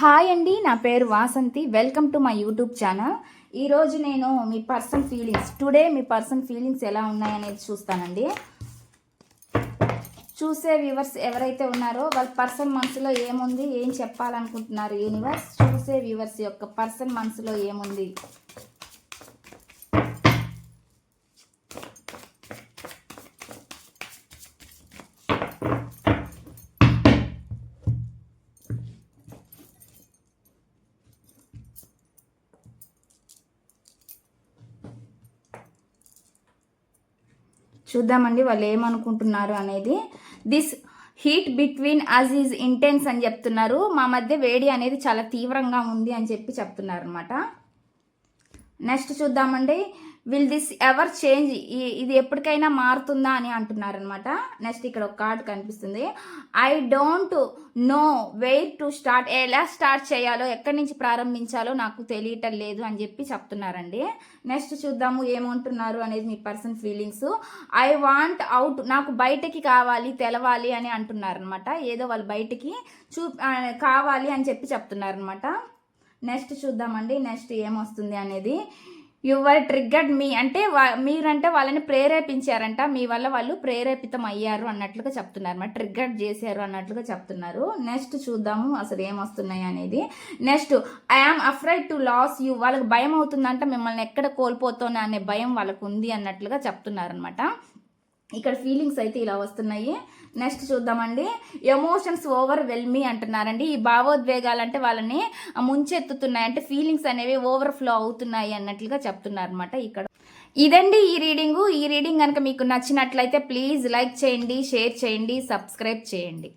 Hi అండి నా పేరు Vasanthi. Welcome to my YouTube channel. ఈరోజు నేను మీ పర్సన్ ఫీలింగ్స్ టుడే మీ పర్సన్ ఫీలింగ్స్ ఎలా ఉన్నాయనేది చూస్తానండి. చూసే వ్యూవర్స్ ఎవరైతే ఉన్నారో వాళ్ళ పర్సన్ మనసులో ఏముంది ఏం చెప్పాలనుకుంటున్నారు యూనివర్స్? చూసే వ్యూవర్స్ యొక్క పర్సన్ మనసులో ఏముంది? చూద్దామండి వాళ్ళు ఏమనుకుంటున్నారు అనేది. This heat between us is intense అని చెప్తున్నారు. మా మధ్య వేడి అనేది చాలా తీవ్రంగా ఉంది అని చెప్పి చెప్తున్నారు అనమాట నెక్స్ట్ చూద్దామండి. విల్ దిస్ ఎవర్ చేంజ్ ఇది ఎప్పటికైనా మారుతుందా అని అంటున్నారనమాట నెక్స్ట్ ఇక్కడ ఒక కార్డ్ కనిపిస్తుంది. I don't know wait to start ఎలా స్టార్ట్ చేయాలో ఎక్కడి నుంచి ప్రారంభించాలో నాకు తెలియటం లేదు అని చెప్పి చెప్తున్నారండి. నెక్స్ట్ చూద్దాము ఏమంటున్నారు అనేది మీ person feelings I want out నాకు బయటకి కావాలి తెలవాలి అని అంటున్నారనమాట ఏదో వాళ్ళు బయటికి చూ కావాలి అని చెప్పి చెప్తున్నారనమాట నెక్స్ట్ చూద్దామండి నెక్స్ట్ ఏమొస్తుంది అనేది. యువర్ ట్రిగ్గర్డ్ మీ అంటే మీరంటే వాళ్ళని ప్రేరేపించారంట మీ వల్ల వాళ్ళు ప్రేరేపితం అయ్యారు అన్నట్లుగా చెప్తున్నారు. అన్నమాట ట్రిగ్గర్ చేశారు అన్నట్లుగా చెప్తున్నారు. నెక్స్ట్ చూద్దాము అసలు ఏమొస్తున్నాయి అనేది. Next I am afraid to lose you వాళ్ళకి భయం అవుతుందంట మిమ్మల్ని ఎక్కడ కోల్పోతున్నా అనే భయం వాళ్ళకు ఉంది అన్నట్లుగా చెప్తున్నారు అనమాట ఇక్కడ ఫీలింగ్స్ అయితే ఇలా వస్తున్నాయి. నెక్స్ట్ చూద్దామండి. ఎమోషన్స్ ఓవర్ వెల్మీ అంటున్నారండి. ఈ భావోద్వేగాలు అంటే వాళ్ళని ముంచెత్తుతున్నాయి అంటే ఫీలింగ్స్ అనేవి ఓవర్ఫ్లో అవుతున్నాయి అన్నట్లుగా చెప్తున్నారు అనమాట ఇక్కడ. ఇదండి ఈ రీడింగు ఈ రీడింగ్ కనుక మీకు నచ్చినట్లయితే ప్లీజ్ లైక్ చేయండి షేర్ చేయండి సబ్స్క్రైబ్ చేయండి.